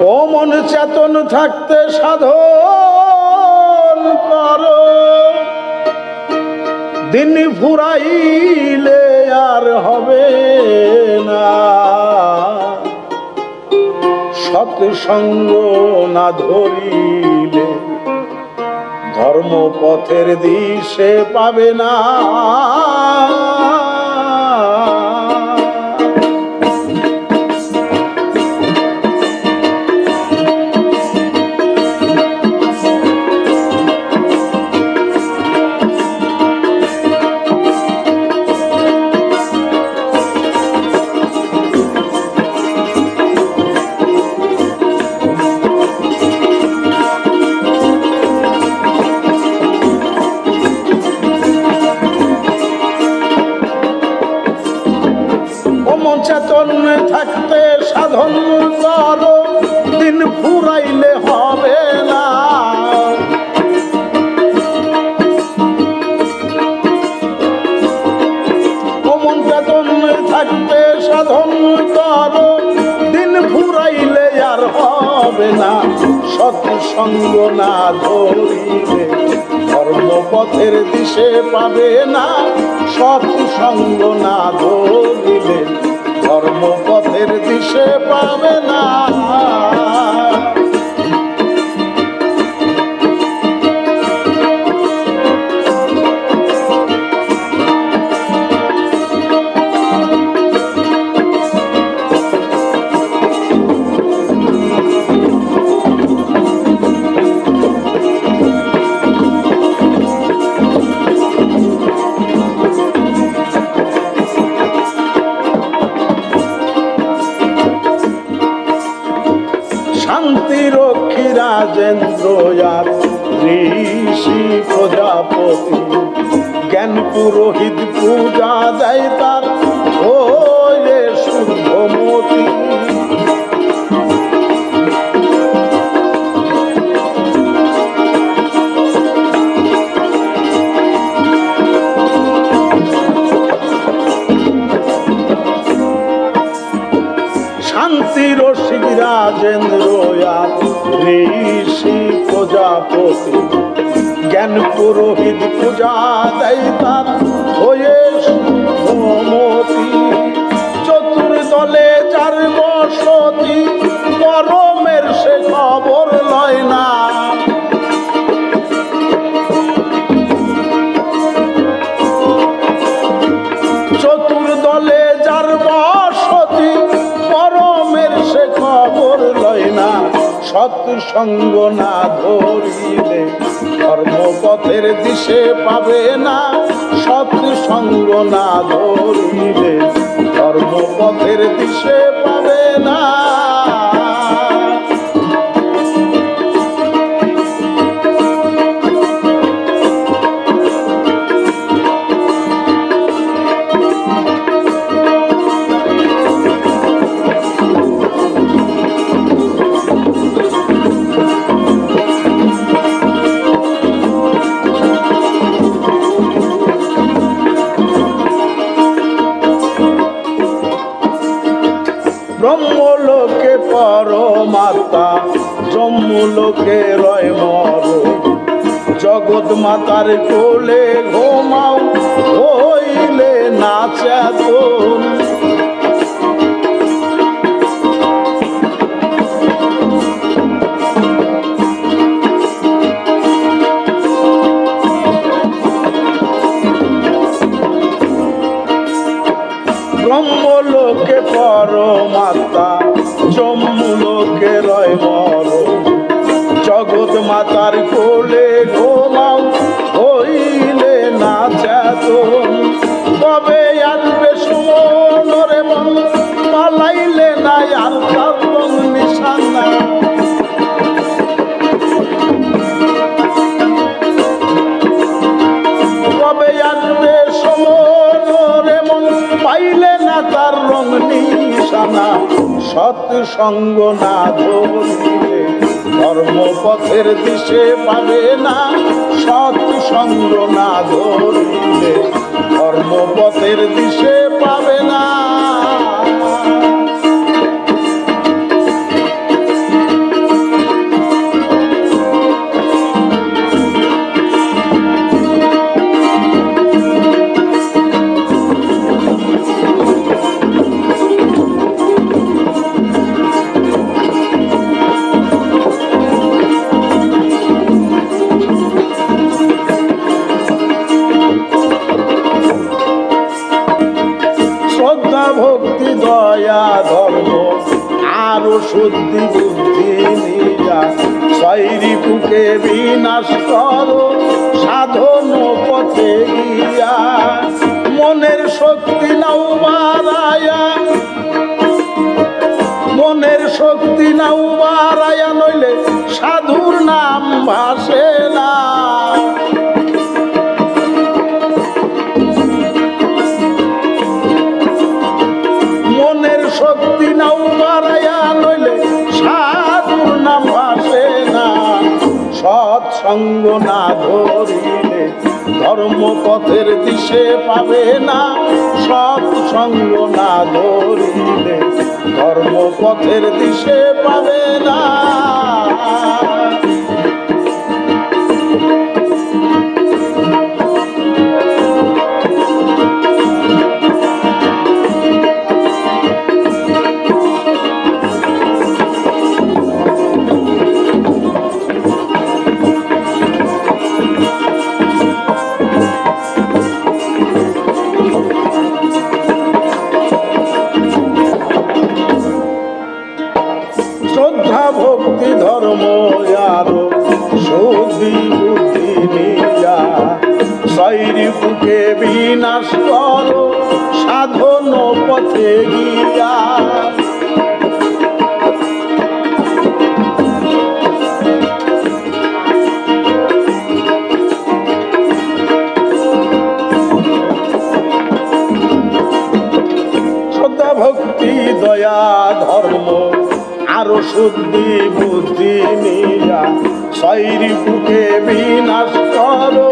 ও মন চেতন থাকতে সাধন করো। দিন ফুরাইলে আর হবে না। সৎসঙ্গ না ধরিলে ধর্মপথের দিশে পাবে না। থাকতে সাধন করো, দিন ফুরাইলে হবে না। থাকতে সাধন করো, দিন ফুরাইলে আর হবে না। সৎসঙ্গ না ধরিলে ধর্মপথের দিশে পাবে না। সৎসঙ্গ না ধরিলে ধর্মপথের দিশে পাবে না। রাজেন্দ্র আর ঋষি প্রজাপতি। জ্ঞান পুরোহিত পূজা দেয় তার ও শুদ্ধমতি। পূজা দেয় তার হয়ে শুভমতি চতুর্দলে চার বসতি পরমের সে খবর সৎসঙ্গ না ধরিলে ধর্মপথের দিশে পাবে না। সৎসঙ্গ না ধরিলে ধর্মপথের দিশে পাবে না। জম্মুলোকে রয় মর। জগৎ মাতার কোলে ঘুমাও হইলে নাচাতন ব্রহ্মলোকে পরমাত্মা জম্মুলোকে সৎসঙ্গ না ধরিলে ধর্মপথের দিশে পাবে না। সৎসঙ্গ না ধরিলে বুকে বিনাশ করো, সাধন পথে গিয়া। মনের শক্তি নাও বাড়ায়া, মনের শক্তি নাও বাড়ায়া, নইলে সাধুর নাম ভাসে। সৎসঙ্গ না ধরিলে ধর্ম পথের দিশে পাবে না, সব সঙ্গ না ধরিলে ধর্ম পথের দিশে পাবে না। শৈরি বুকে বিনাশ করো, সাধন পথে গিয়া। ভক্তি, দয়া, ধর্ম, আরও শুদ্ধি, বুদ্ধি নিয়া। শৈরি বুকে বিনাশ করো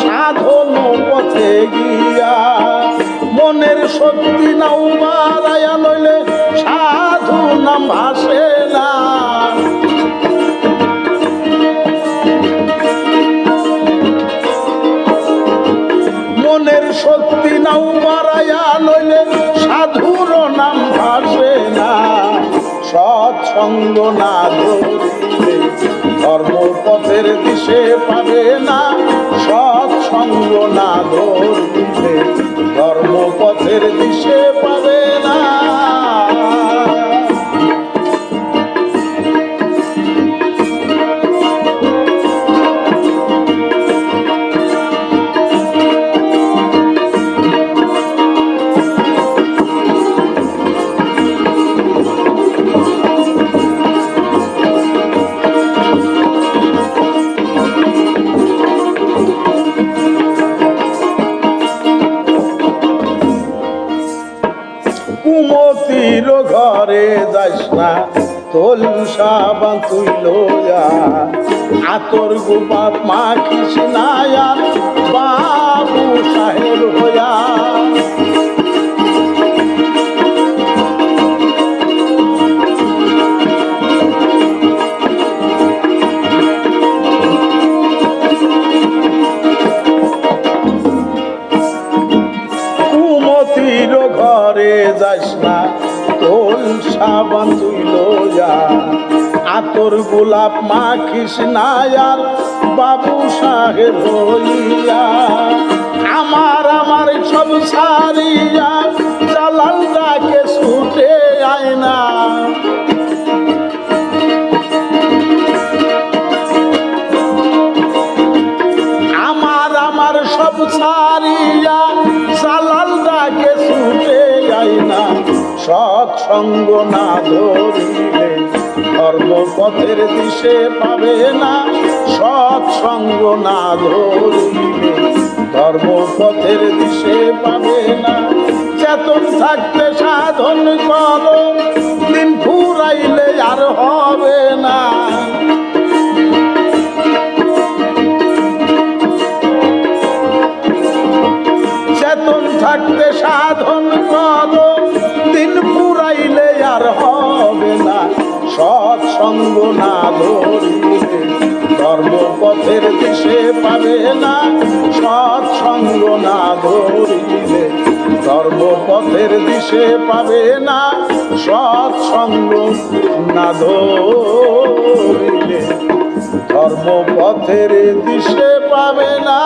সাধন পথে গিয়া মনের শক্তি নাও বাড়াইয়া নইলে সাধু নাম ভাসে না। মনের শক্তি নাও বাড়াইয়া নইলে সাধুর নাম ভাসে না। সৎসঙ্গ না ধরিলে ধর্মপথের দিশে পাবে না। সৎসঙ্গ না ধরিলে তোল সাবান তুই লোয়া আতর গোপাপ মা কৃষ্ণায়া বাবু সাহেব কুমতির ঘরে যাস না তোল সাবান তুই লোয়া আতর গোলাপ মা কৃষ্ণায়ার বাবু সাহেব হইয়া। আমার আমার সব সারিয়া জালাল ডাকে সৎসঙ্গ না ধরিলে ধর্মপথের দিশে পাবে না। সৎসঙ্গ না ধরিলে ধর্মপথের দিশে পাবে না। চেতন থাকতে সাধন করো, দিন ফুরাইলে আর হবে না। ধর্মপথের দিশে পাবে না সৎসঙ্গ না ধরিলে ধর্মপথের দিশে পাবে না সৎসঙ্গ না ধরিলে ধর্মপথের দিশে পাবে না।